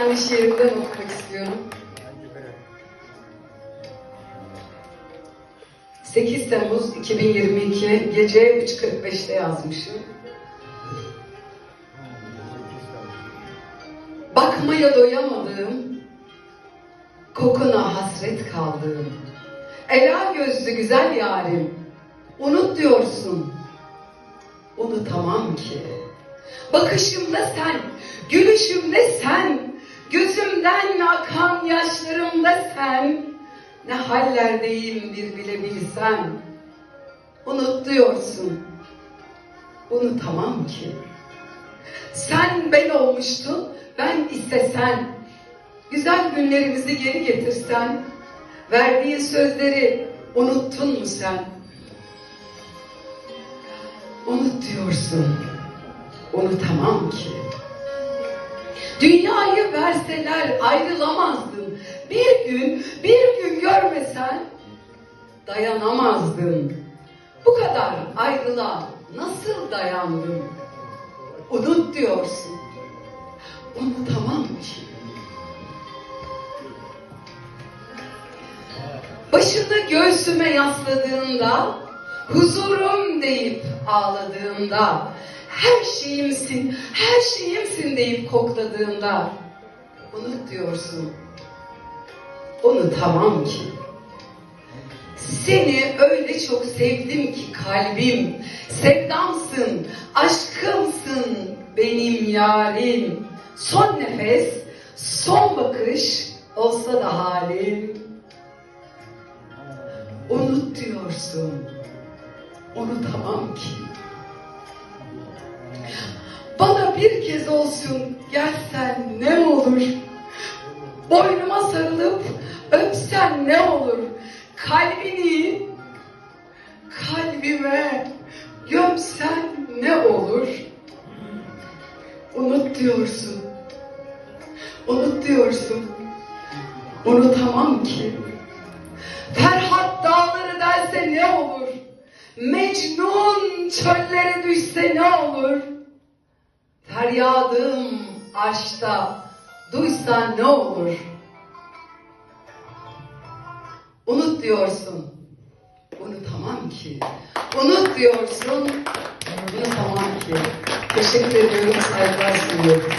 kendi şiirimden okumak istiyorum. 8 Temmuz 2022 gece 3.45'te yazmışım. Bakmaya doyamadığım, kokuna hasret kaldığım, ela gözlü güzel yarim, unut diyorsun, unutamam ki. Bakışımda sen, gülüşümde sen, gözümden akan yaşlarımda sen, ne hallerdeyim bir bile bilsen, unut diyorsun, unutamam ki. Sen ben olmuştun, ben ise sen. Güzel günlerimizi geri getirsen, verdiğin sözleri unuttun mu sen? Unut diyorsun, unutamam ki. Dünyayı verseler ayrılamazdın. Bir gün, bir gün görmesen dayanamazdın. Bu kadar ayrılığa nasıl dayandın? Unut diyorsun. Unutamam ki. Başını göğsüme yasladığında, huzurum deyip ağladığında, her şeyimsin, her şeyimsin deyip kokladığında, unut diyorsun. Unutamam ki. Seni öyle çok sevdim ki kalbim, sevdamsın, aşkımsın benim yarim. Son nefes, son bakış olsa da halim. Unut diyorsun, unutamam ki. Bana bir kez olsun gelsen ne olur? Boynuma sarılıp öpsen ne olur? Kalbini kalbime gömsen ne olur? Unut diyorsun. Unut diyorsun. Unutamam ki. Ferhat dağları derse ne olur? Mecnun çöllere düşse ne olur? Feryadım aşkta duysan ne olur? Unut diyorsun. Unutamam ki. Unut diyorsun. Unutamam ki. Teşekkür ediyorum. Saygılar sunuyorum.